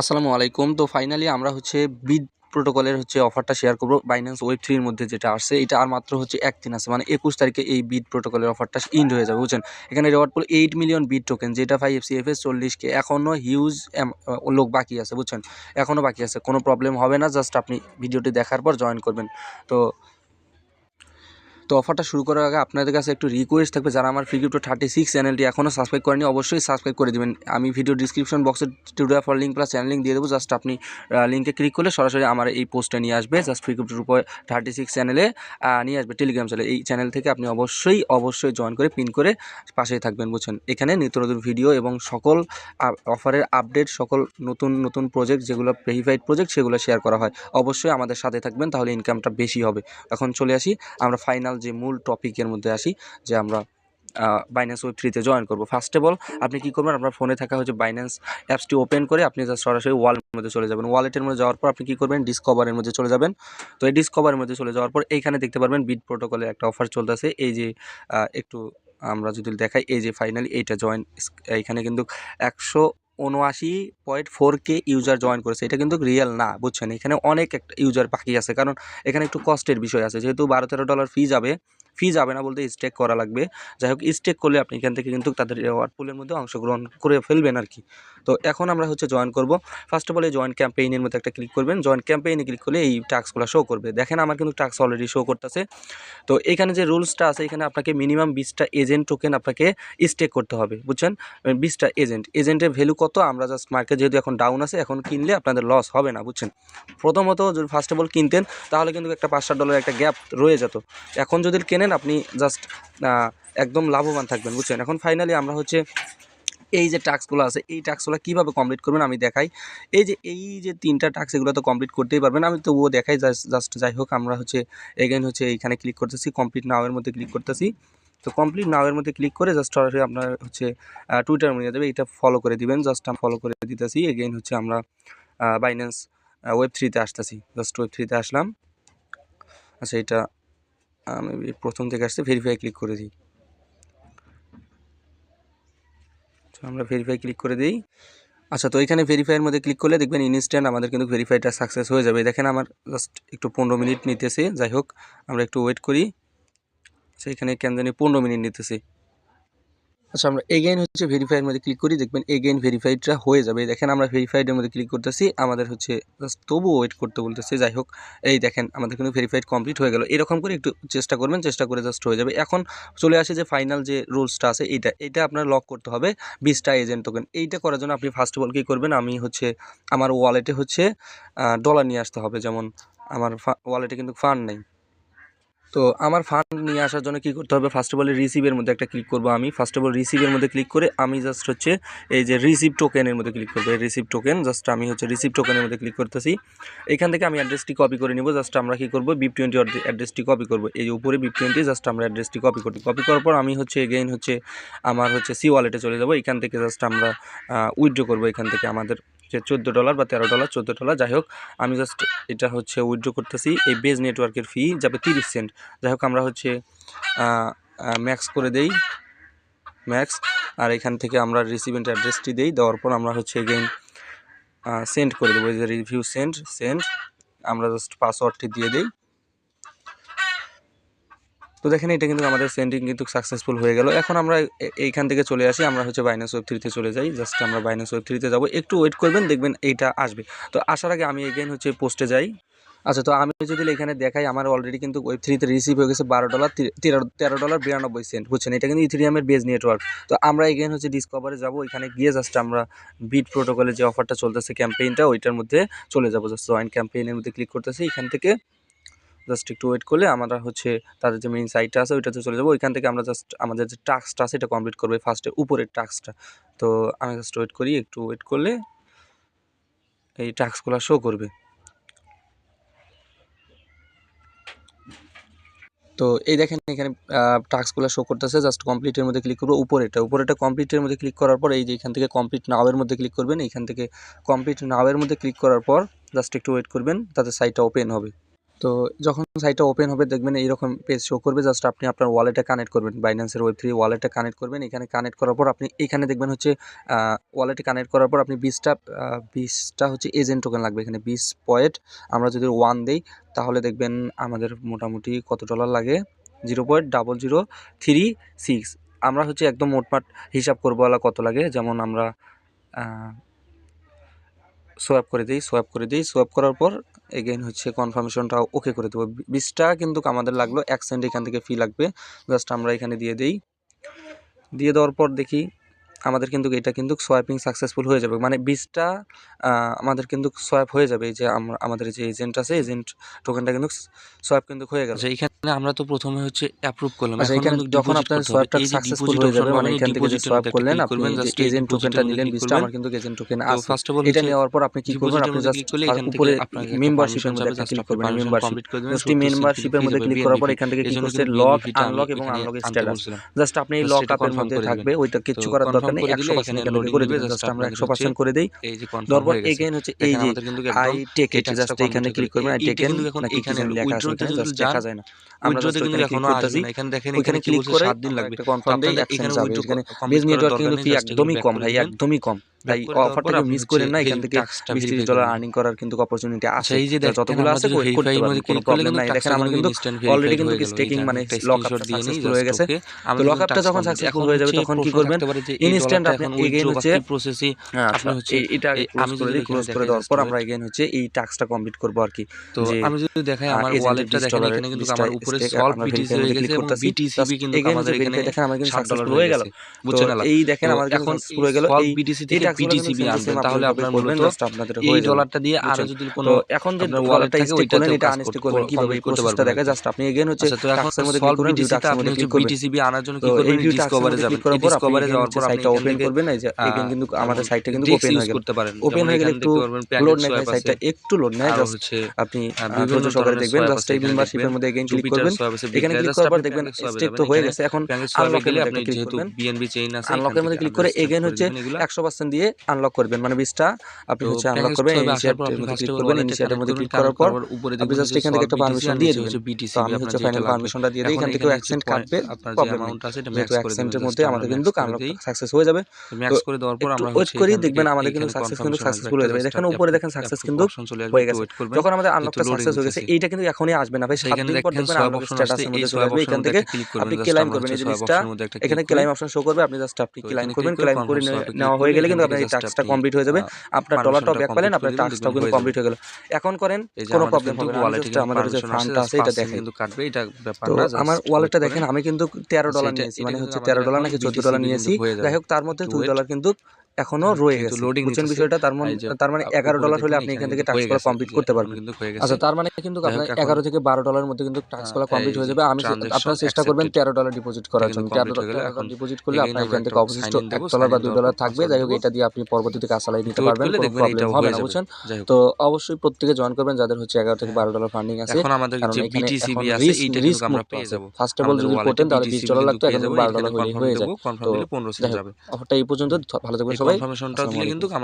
আসসালামু আলাইকুম। তো ফাইনালি আমরা হচ্ছে বিড প্রোটোকলের হচ্ছে অফারটা শেয়ার করব বাইন্যান্স ওয়েব থ্রির মধ্যে যেটা আসছে। এটা আর মাত্র হচ্ছে একদিন আছে মানে একুশ তারিখে এই বিড প্রোটোকলের অফারটা ইন্ড হয়ে যাবে, বুঝছেন? এখানে reward pool eight million bid token যেটা five F C F S চল্লিশকে এখনও হিউজ লোক বাকি আছে, বুঝছেন? এখনও বাকি আছে, কোনো প্রবলেম হবে না জাস্ট আপনি ভিডিওটি দেখার পর জয়েন করবেন। তো তো অফারটা শুরু করার আগে আপনাদের কাছে একটু রিকোয়েস্ট থাকবে যারা আমার ফ্রি ক্রিপ্টো থার্টি সিক্স চ্যানেলটি এখনও সাবস্ক্রাইব করেনি অবশ্যই সাবস্ক্রাইব করে দেবেন। আমি ভিডিও ডিসক্রিপশন বক্সে tutorial for link plus channel link দিয়ে দেবো। জাস্ট আপনি লিঙ্কে ক্লিক করলে সরাসরি আমার এই পোস্টে নিয়ে আসবে। জাস্ট ফ্রি ক্রিপ্টোর উপর থার্টি সিক্স চ্যানেলে নিয়ে আসবে টেলিগ্রাম চ্যানেল এই চ্যানেল থেকে আপনি অবশ্যই অবশ্যই জয়েন করে পিন করে পাশেই থাকবেন, বুঝছেন? এখানে নিত্য নতুন ভিডিও এবং সকল অফারের আপডেট সকল নতুন নতুন প্রজেক্ট যেগুলো ভেরিফাইড প্রজেক্ট সেগুলো শেয়ার করা হয়। অবশ্যই আমাদের সাথে থাকবেন, তাহলে ইনকামটা বেশি হবে। এখন চলে আসি, আমরা ফাইনাল যে মূল টপিকের মধ্যে আসি, যে আমরা বাইন্যান্স ওয়েব থ্রিতে জয়েন করব। ফার্স্ট অফ অল আপনি কী করবেন? আপনার ফোনে থাকা হচ্ছে বাইন্যান্স অ্যাপসটি ওপেন করে আপনি জাস্ট সরাসরি ওয়ালেটের মধ্যে চলে যাবেন। ওয়ালেটের মধ্যে যাওয়ার পর আপনি কী করবেন? ডিসকভারের মধ্যে চলে যাবেন। তো এই ডিসকভারের মধ্যে চলে যাওয়ার পর এইখানে দেখতে পারবেন বিট প্রোটোকলের একটা অফার চলতেছে। এই যে একটু আমরা যদি দেখাই, এই যে ফাইনালি এইটা জয়েন এইখানে কিন্তু একশো উনআশি point four K user join করেছে। এটা কিন্তু রিয়েল না, বুঝছেন? এখানে অনেক একটা ইউজার বাকি আছে, কারণ এখানে একটু কষ্টের বিষয় আছে। যেহেতু বারো তেরো ডলার ফি যাবে ফি যাবে না বলতে স্টেক করা লাগবে। যাই হোক স্টেক করলে আপনি এখান থেকে কিন্তু তাদের রেওয়ার্ড পুলের মধ্যে অংশগ্রহণ করে ফেলবেন আর কি। তো এখন আমরা হচ্ছে জয়েন করব। ফার্স্ট অফ অল এই জয়েন ক্যাম্পেইনের মধ্যে একটা ক্লিক করবেন। জয়েন ক্যাম্পেইনে ক্লিক করলে এই টাস্কগুলো শো করবে। দেখেন, আমার কিন্তু টাস্ক অলরেডি শো করতেছে। তো এখানে যে রুলসটা আছে, এখানে আপনাকে মিনিমাম বিশটা এজেন্ট টোকেন আপনাকে স্টেক করতে হবে, বুঝছেন? বিশটা এজেন্ট এজেন্টের ভ্যালু কত? আমরা জাস্ট মার্কেট যেহেতু এখন ডাউন আছে, এখন কিনলে আপনাদের লস হবে না, বুঝছেন? প্রথমত যদি ফার্স্ট অফ অল কিনতেন, তাহলে কিন্তু একটা পাঁচশো ডলার একটা গ্যাপ রয়ে যেত। এখন যদি কেনেন আপনি জাস্ট একদম লাভবান থাকবেন, বুঝছেন? এখন ফাইনালি আমরা হচ্ছে এই যে টাস্কগুলো আছে, এই টাস্কগুলো কীভাবে কমপ্লিট করবেন আমি দেখাই। এই যে এই যে তিনটা টাস্ক এগুলো তো কমপ্লিট করতেই পারবেন, আমি তবুও দেখাই জাস্ট যাই হোক, আমরা হচ্ছে এগেন হচ্ছে এইখানে ক্লিক করতেছি কমপ্লিট নাওয়ের মধ্যে ক্লিক করতেছি। তো কমপ্লিট নাওয়ের মধ্যে ক্লিক করে জাস্ট সরাসরি আপনার হচ্ছে টুইটার মধ্যে যাবে এটা ফলো করে দিবেন জাস্ট ফলো করে দিতেছি এগেইন হচ্ছে আমরা বাইন্যান্স ওয়েব থ্রিতে আসতেছি। জাস্ট ওয়েব থ্রিতে আসলাম। আচ্ছা এটা আমি প্রথম থেকে আসছে ভেরিফাই ক্লিক করে দিই। আমরা ভেরিফাই ক্লিক করে দিই। আচ্ছা তো এখানে ভেরিফাইয়ের মধ্যে ক্লিক করলে দেখবেন ইনস্ট্যান্ট আমাদের কিন্তু ভেরিফাইটা সাকসেস হয়ে যাবে। দেখেন আমার জাস্ট একটু পনেরো মিনিট নিতেছে, যাই হোক, আমরা একটু ওয়েট করি। আচ্ছা এখানে কেন জানি পনেরো মিনিট নিতেছে। আচ্ছা আমরা এগেইন হচ্ছে ভেরিফাইয়ের মধ্যে ক্লিক করি, দেখবেন এগেইন ভেরিফাইডটা হয়ে যাবে। দেখেন আমরা ভেরিফাইডের মধ্যে ক্লিক করতেছি, আমাদের হচ্ছে তবুও ওয়েট করতে বলতেছে, যাই হোক, এই দেখেন আমাদের কিন্তু ভেরিফাইড কমপ্লিট হয়ে গেল। এরকম করে একটু চেষ্টা করবেন, চেষ্টা করে জাস্ট হয়ে যাবে। এখন চলে আসে যে ফাইনাল যে রুলসটা আছে, এইটা এইটা আপনার লক করতে হবে বিশটা এজেন্ট টোকেন এইটা করার জন্য আপনি ফার্স্ট অফ অল কী করবেন, আমি হচ্ছে আমার ওয়ালেটে হচ্ছে ডলার নিয়ে আসতে হবে। যেমন আমার ওয়ালেটে কিন্তু ফান্ড নেই। তো আমার ফান্ড নিয়ে আসার জন্য কী করতে হবে? ফার্স্ট অফ অল রিসিভের মধ্যে একটা ক্লিক করব আমি। ফার্স্ট অফ অল রিসিভের মধ্যে ক্লিক করে আমি জাস্ট হচ্ছে এই যে রিসিভ টোকেনের মধ্যে ক্লিক করব। রিসিভ টোকেন জাস্ট আমি হচ্ছে রিসিভ টোকেনের মধ্যে ক্লিক করতেছি। এখান থেকে আমি অ্যাড্রেসটি কপি করে নিব। জাস্ট আমরা কী করব? বিপ টোয়েন্টি অ্যাড্রেসটি কপি করব। এই যে উপরে বিপ টোয়েন্টি জাস্ট আমরা অ্যাড্রেসটি কপি করি কপি করার পর আমি হচ্ছে এগেইন হচ্ছে আমার হচ্ছে সি ওয়ালেটে চলে যাব। এখান থেকে জাস্ট আমরা উইথড্র করব এখান থেকে আমাদের। যে চোদ্দ ডলার বা তেরো ডলার, চোদ্দ ডলার, যাই হোক, আমি জাস্ট এটা হচ্ছে উইথড্র করতেছি। এই বেজ নেটওয়ার্কের ফি যাবে তিরিশ সেন্ট যাই হোক, আমরা হচ্ছে ম্যাক্স করে দেই। ম্যাক্স আর এখান থেকে আমরা রিসিভেন্ট অ্যাড্রেসটি দেই। দেওয়ার পর আমরা হচ্ছে এগেইন সেন্ড করে দেবো। রিভিউ সেন্ড সেন্ড আমরা জাস্ট পাসওয়ার্ডটি দিয়ে দিই। তো দেখেন, এটা কিন্তু আমাদের সেন্ডিং কিন্তু সাকসেসফুল হয়ে গেল। এখন আমরা এইখান থেকে চলে আসি, আমরা হচ্ছে বাইনাস ওয়েব থ্রিতে চলে যাই। জাস্ট আমরা বাইনাস ওয়েব থ্রিতে যাব। একটু ওয়েট করবেন, দেখবেন এইটা আসবে। তো আসার আগে আমি এগেন হচ্ছে পোস্টে যাই। আচ্ছা তো আমি যদি এখানে দেখাই, আমার অলরেডি কিন্তু ওয়েব থ্রিতে রিসিভ হয়ে গেছে বারো ডলার তেরো তেরো ডলার বিরানব্বই সেন্ট বুঝছেন? এটা কিন্তু ইথিরিয়ামের বেজ নেটওয়ার্ক তো আমরা এগেন হচ্ছে ডিসকভারে যাব। এখানে গিয়ে জাস্ট আমরা বিট প্রোটোকলের যে অফারটা চলতেছে ক্যাম্পেইনটা ওইটার মধ্যে চলে যাব। জাস্ট জয়েন ক্যাম্পেইনের মধ্যে ক্লিক করতেছি। এখান থেকে জাস্ট একটু ওয়েট করলে আমরা হচ্ছে তাদের যে মেইন সাইটটা আছে ওইটাতে চলে যাব। ওইখান থেকে আমরা জাস্ট আমাদের যে টাস্কটা আছে এটা কমপ্লিট করব ফার্স্টে উপরের টাস্কটা তো আমি জাস্ট ওয়েট করি, একটু ওয়েট করলে এই টাস্কগুলো শো করবে। তো এই দেখেন এখানে টাস্কগুলো শো করতেছে জাস্ট কমপ্লিটের মধ্যে ক্লিক করব উপরেটা উপরেটা কমপ্লিটের মধ্যে ক্লিক করার পর এই যে এখান থেকে কমপ্লিট নাওয়ের মধ্যে ক্লিক করবেন এখান থেকে কমপ্লিট নাওয়ের মধ্যে ক্লিক করার পর জাস্ট একটু ওয়েট করবেন তাদের সাইটটা ওপেন হবে। তো যখন সাইটটা ওপেন হবে দেখবেন এইরকম পেজ শো করবে জাস্ট আপনি আপনার ওয়ালেটে কানেক্ট করবেন বাইন্যান্সের ওয়েব থ্রি ওয়ালেটে কানেক্ট করবেন, এখানে কানেক্ট করার পর আপনি এখানে দেখবেন হচ্ছে ওয়ালেটে কানেক্ট করার পর আপনি বিশটা বিশটা হচ্ছে এজেন্ট টোকেন লাগবে এখানে, বিশ পয়েন্ট আমরা যদি ওয়ান দেই, তাহলে দেখবেন আমাদের মোটামুটি কত ডলার লাগে? Zero point double zero three six আমরা হচ্ছে একদম মোটমাট হিসাব করব কত লাগে, যেমন আমরা সোয়াপ করে দিই সোয়াপ করে দিই সোয়াপ করার পর এগেইন হচ্ছে কনফার্মেশনটা ওকে করে দেবো। বিশটা কিন্তু আমাদের লাগল এক সেন্ট এখান থেকে ফি লাগবে। জাস্ট আমরা এখানে দিয়ে দিই। দিয়ে দেওয়ার পর দেখি আমাদের কিন্তু এটা কিন্তু সোয়াইপিং সাকসেসফুল হয়ে যাবে। মানে বিশটা আমাদের কিন্তু সোয়াপ হয়ে যাবে। এই যে আমরা আমাদের যে এজেন্ট আছে এজেন্ট টোকেনটা কিন্তু সোয়াপ কিন্তু হয়ে গেল। আচ্ছা এখানে আমরা তো প্রথমে হচ্ছে অ্যাপ্রুভ করলাম। আচ্ছা এখানে যখন আপনার যে সাকসেসফুল হয়ে যাবে মানে মানে এখান থেকে যে এর মধ্যে করলেন আপনি যে এজেন্ট টোকেনটা নিলেন বিশটা আমার কিন্তু এজেন্ট টোকেন আছে। ফার্স্ট অফ অল এটা নেওয়ার পর আপনি কি করবেন? আপনি জাস্ট click করলে এখান থেকে উপরে আপনাকে একটা মেম্বারশিপের মধ্যে একটা ক্লিক করবেন। মেম্বারশিপ করে জাস্ট শুধু এই মেম্বারশিপের মধ্যে ক্লিক করার পর এখান থেকে কি করছে? লক আমি আনলক এবং আনলক স্ট্যাটাস জাস্ট আপনি এই লক এটা আপের মধ্যে থাকবে ওইটা কিছু করার দরকার confirm নেই একশো পার্সেন্ট এখানে এখান করে নেবে, জাস্ট আমরা একশো পার্সেন্ট করে দিই। তারপর এগেইন হচ্ছে এই যে আই টেক এই ইট জাস্ট এখানে ক্লিক করবেন আই গেছে। এইটা এখন এখানে লেখা আছে এখানে জাস্ট দেখা যায় না। আমরা জাস্ট কিন্তু এখনও করতেছি আসবে এখানে দেখেন এখানে ক্লিক করে সাত দিন লাগবে। কনফার্ম সেন্ট এখানে যাবে। এখানে বেজ নেটওয়ার্ক ফি একদমই কম। ভাই একদমই কম। তাই অফারটা মিস করেন না এখান থেকে বিশ তিরিশ ডলার আর্নিং করার কিন্তু অপরচুনিটি আছে। আচ্ছা, এই যে যতগুলো আছে করতে মধ্যে কোনো প্রবলেম নাই দেখেন আমার কিন্তু অলরেডি কিন্তু স্টেকিং মানে লক নিই, সাকসেসফুল হয়ে গেছে তো লক আপটা যখন। সাকসেসফুল হয়ে যাবে তখন কি করবেন থাকতে ইনস্ট্যান্ট আপনি এগেইন হচ্ছে process-এ হ্যাঁ, আপনি হচ্ছে এটা আমি যদি ক্লোজ করে দেওয়ার পর আমরা এগেইন হচ্ছে এই টাস্কটা কমপ্লিট করব আর কি। তো আমি যদি দেখাই আমার ওয়ালেটটা দেখেন এখানে কিন্তু আমার উপরে সলভ বিটিসি হয়ে গেছে এবং। বিটিসিবি কিন্তু আমাদের এখানে দেখেন আমার কিন্তু 7 ডলার হয়ে গেল। বুঝছেন না এই দেখেন আমার এখন হয়ে গেল। এই বিটিসি থেকে আনবেন same তাহলে আপনি আপনার মূলত just আপনাদের এই ডলারটা দিয়ে আরও যদি কোনো এখন যে ওয়ালেটটা থাকে স্টেক এটা আনস্টেক করবেন কীভাবে করতে পারবেন দেখা জাস্ট আপনি এগেইন হচ্ছে টাস্কের মধ্যে ক্লিক বিটিসিতে টাস্কের আপনি হচ্ছে বিটিসিবি আনার জন্য কি করবেন ডিসকভারে যাবেন ডিসকভারে যাওয়ার পর আপনি ওপেন করবেন এই যে এখানে কিন্তু আমাদের সাইটটা কিন্তু ওপেন হয়ে গেল। করতে পারেন। ওপেন হয়ে গেলে একটু লোড নেয় সাইটটা একটু লোড নেয় জাস্ট হচ্ছে আপনি বিভিন্ন ধরনের দেখবেন জাস্ট এই মেম্বারশিপের মধ্যে এগেইন ক্লিক করবেন। এখানে ক্লিক করার পর দেখবেন যাবেন তো হয়ে গেছে। এখন গেলে মধ্যে আপনি যেহেতু বিএনবি চেইন আছে এখান আনলকের মধ্যে ক্লিক করে এগেইন হচ্ছে দিবেন এগুলা। একশো পার্সেন্ট দিয়ে আনলক করবেন। মানে বিশটা আপনি হচ্ছে আনলক করবেন আপনি মধ্যে ক্লিক করবেন ওয়ালেটে ইনিশিয়েটের মধ্যে ক্লিক করার পর উপরে আপনি জাস্ট এখান থেকে একটা বিটিসি পারমিশন দিয়ে দিবেন তো বিটিসিবি আমি হচ্ছে ফাইনাল পারমিশনটা দিয়ে দিই এখান থেকে অ্যাকসেন্ট কাটবে আপনার যে অ্যামাউন্ট আছে এটা ম্যাক্স করে অ্যাকসেন্টের দিবেন মধ্যে আমাদের কিন্তু আনলক সাকসেস হয়ে যাবে। ম্যাক্স করে দেওয়ার পর আমরা ওয়েট করি দেখবেন আমাদের কিন্তু সাকসেস কিন্তু সাকসেসফুল হয়ে যাবে। দেখেন উপরে দেখেন সাকসেস কিন্তু হয়ে গেছে। যখন আমাদের আনলকটা সাকসেস হয়ে গেছে এইটা কিন্তু এখনই আসবে না। ভাই সাত এখানে দিন পর দেখবেন অপশন স্ট্যাটাসের মধ্যে চলে আসবে। এখান থেকে আপনি আমরা করবেন এই জিনিসটা। এখানে ক্লাইম অপশন শো করবে আপনি জাস্ট আপনি এখানে করবেন ক্লিক করে নেওয়া হয়ে গেলে কিন্তু আপনার এই টাস্কটা কমপ্লিট হয়ে যাবে। আপনার ডলারটাও পারমিশনটা ব্যাক পেলেন আপনার টাস্কটাও কিন্তু কমপ্লিট হয়ে গেল এখন করেন কোনো প্রবলেম হবে না ওয়ালেটে জাস্ট আমাদের যে ফান্ডটা আছে এটা দেখাই কিন্তু কাটবে এটা ব্যাপার না। আমার ওয়ালেটটা দেখেন আমি কিন্তু তেরো আচ্ছা, ডলার এটা- নিয়েছি মানে হচ্ছে আমাদের তেরো ডলার নাকি চোদ্দ BTC ডলার নিয়েছি হয়ে যাবে। হোক তার মধ্যে দুই। ডলার কিন্তু এখনও রয়ে গেছে। loading বুঝছেন বিষয়টা তার মন- তার মানে এগারো ডলার হলে আপনি এখান থেকে টাস্কগুলো গেছে, কমপ্লিট করতে পারবেন। কিন্তু আচ্ছা তার মানে কিন্তু আপনার এগারো থেকে বারো ডলারের মধ্যে কিন্তু টাস্কগুলো এই কমপ্লিট হয়ে যাবে। আমি আপনার চেষ্টা করবেন। তেরো ডলার ডিপোজিট করার জন্য। তেরো ডলার এখন ডিপোজিট করলে আপনার এখান থেকে অবশিষ্ট এক ডলার বা দুই ডলার থাকবে। যাই হোক এটা দিয়ে আপনি পরবর্তীতে কাজ চালাই নিতে পারবেন। কোনো প্রবলেম হবে না বুঝছেন? তো অবশ্যই প্রত্যেকে জয়েন করবেন। যাদের হচ্ছে এগারো থেকে বারো ডলার ফান্ডিং আছে এখন আমাদের যে বিটিসিবি আছে এইটা কিন্তু আমরা পেয়ে। যাব। ফার্স্ট অফ অল যদি করতেন তাহলে বিশ ডলার লাগতো এখন বারো ডলার হয়ে হয়ে যায় কনফার্ম তো পনেরো যাবে অফারটা এই পর্যন্ত ভালো থাকবেন সবাই কনফার্মেশনটা দিলে কিন্তু